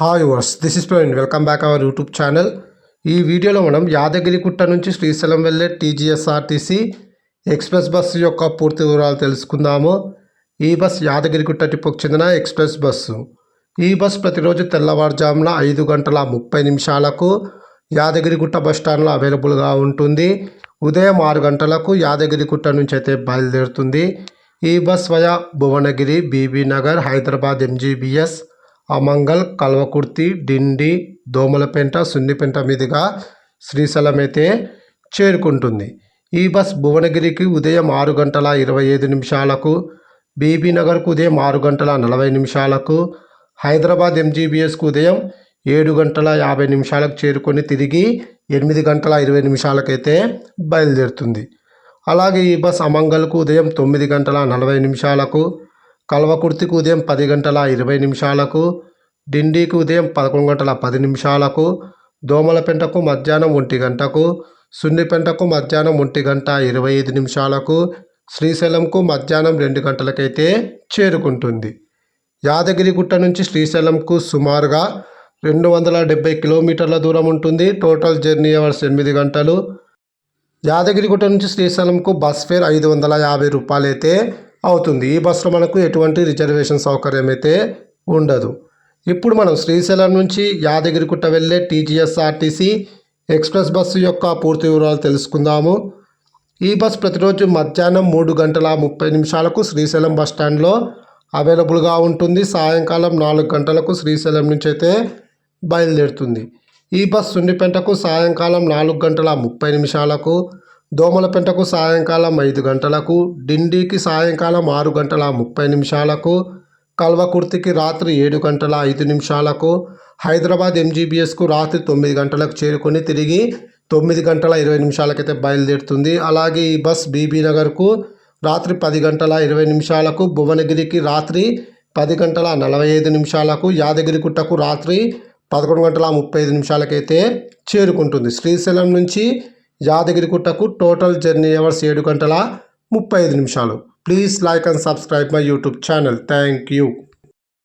Hi viewers this is Praveen welcome back our YouTube channel ఈ వీడియోలో మనం యాదగిరిగుట్ట నుంచి శ్రీశైలం వెళ్ళే టీజీఎస్ఆర్టీసీ ఎక్స్ప్రెస్ బస్సు యొక్క పూర్తి వివరాలు తెలుసుకుందాము. ఈ బస్ యాదగిరిగుట్ట టిప్పుకు చెందిన ఎక్స్ప్రెస్ బస్సు ఈ బస్ ప్రతిరోజు తెల్లవారుజామున ఐదు గంటల ముప్పై నిమిషాలకు యాదగిరిగుట్ట బస్ స్టాండ్లో అవైలబుల్గా ఉంటుంది. ఉదయం ఆరు గంటలకు యాదగిరిగుట్ట నుంచి అయితే బయలుదేరుతుంది. ఈ bus via Bhuvanagiri BB Nagar Hyderabad MGBS Amangal Kalwakurthy Dindi Domalapenta Sunnipenta మీదుగా శ్రీశైలం అయితే చేరుకుంటుంది. ఈ బస్ భువనగిరికి ఉదయం ఆరు గంటల ఇరవై ఐదు నిమిషాలకు బీబీనగర్కు ఉదయం ఆరు గంటల నలభై నిమిషాలకు హైదరాబాద్ ఎంజీబీఎస్కు ఉదయం ఏడు గంటల యాభై నిమిషాలకు చేరుకొని తిరిగి ఎనిమిది గంటల ఇరవై నిమిషాలకైతే బయలుదేరుతుంది. అలాగే ఈ బస్ అమంగల్కు ఉదయం తొమ్మిది గంటల నలభై నిమిషాలకు కల్వకుర్తికి ఉదయం పది గంటల ఇరవై నిమిషాలకు డిండికి ఉదయం పదకొండు గంటల పది నిమిషాలకు దోమలపెంటకు మధ్యాహ్నం ఒంటి గంటకు సున్నిపెంటకు మధ్యాహ్నం ఒంటి గంట ఇరవై ఐదు నిమిషాలకు శ్రీశైలంకు మధ్యాహ్నం రెండు గంటలకైతే చేరుకుంటుంది. యాదగిరిగుట్ట నుంచి శ్రీశైలంకు సుమారుగా రెండు వందల డెబ్బై కిలోమీటర్ల దూరం ఉంటుంది. టోటల్ జర్నీ అవర్స్ ఎనిమిది గంటలు. యాదగిరిగుట్ట నుంచి శ్రీశైలంకు బస్ ఫేర్ ఐదు వందల యాభై రూపాయలు అయితే అవుతుంది. ఈ బస్సులో మనకు ఎటువంటి రిజర్వేషన్ సౌకర్యం అయితే ఉండదు. ఇప్పుడు మనం శ్రీశైలం నుంచి యాదగిరిగుట్ట వెళ్ళే టీజీఎస్ఆర్టీసీ ఎక్స్ప్రెస్ బస్సు యొక్క పూర్తి వివరాలు తెలుసుకుందాము. ఈ బస్ ప్రతిరోజు మధ్యాహ్నం మూడు గంటల ముప్పై నిమిషాలకు శ్రీశైలం బస్ స్టాండ్లో అవైలబుల్గా ఉంటుంది. సాయంకాలం నాలుగు గంటలకు శ్రీశైలం నుంచి అయితే బయలుదేరుతుంది. ఈ బస్ సున్నిపెంటకు సాయంకాలం నాలుగు గంటల ముప్పై నిమిషాలకు దోమలపెంటకు సాయంకాలం ఐదు గంటలకు డిండికి సాయంకాలం ఆరు గంటల ముప్పై నిమిషాలకు కల్వకుర్తికి రాత్రి ఏడు గంటల ఐదు నిమిషాలకు హైదరాబాద్ ఎంజీబీఎస్కు రాత్రి తొమ్మిది గంటలకు చేరుకొని తిరిగి తొమ్మిది గంటల ఇరవై నిమిషాలకైతే బయలుదేరుతుంది. అలాగే ఈ బస్ బీబీ నగర్కు రాత్రి పది గంటల ఇరవై నిమిషాలకు భువనగిరికి రాత్రి పది గంటల నలభై ఐదు నిమిషాలకు యాదగిరిగుట్టకు రాత్రి పదకొండు గంటల ముప్పై ఐదు నిమిషాలకైతే చేరుకుంటుంది. శ్రీశైలం నుంచి యాదగిరిగుట్టకు టోటల్ జర్నీ అవర్స్ ఏడు గంటల ముప్పై ఐదు నిమిషాలు. Please like and subscribe my YouTube channel. Thank you.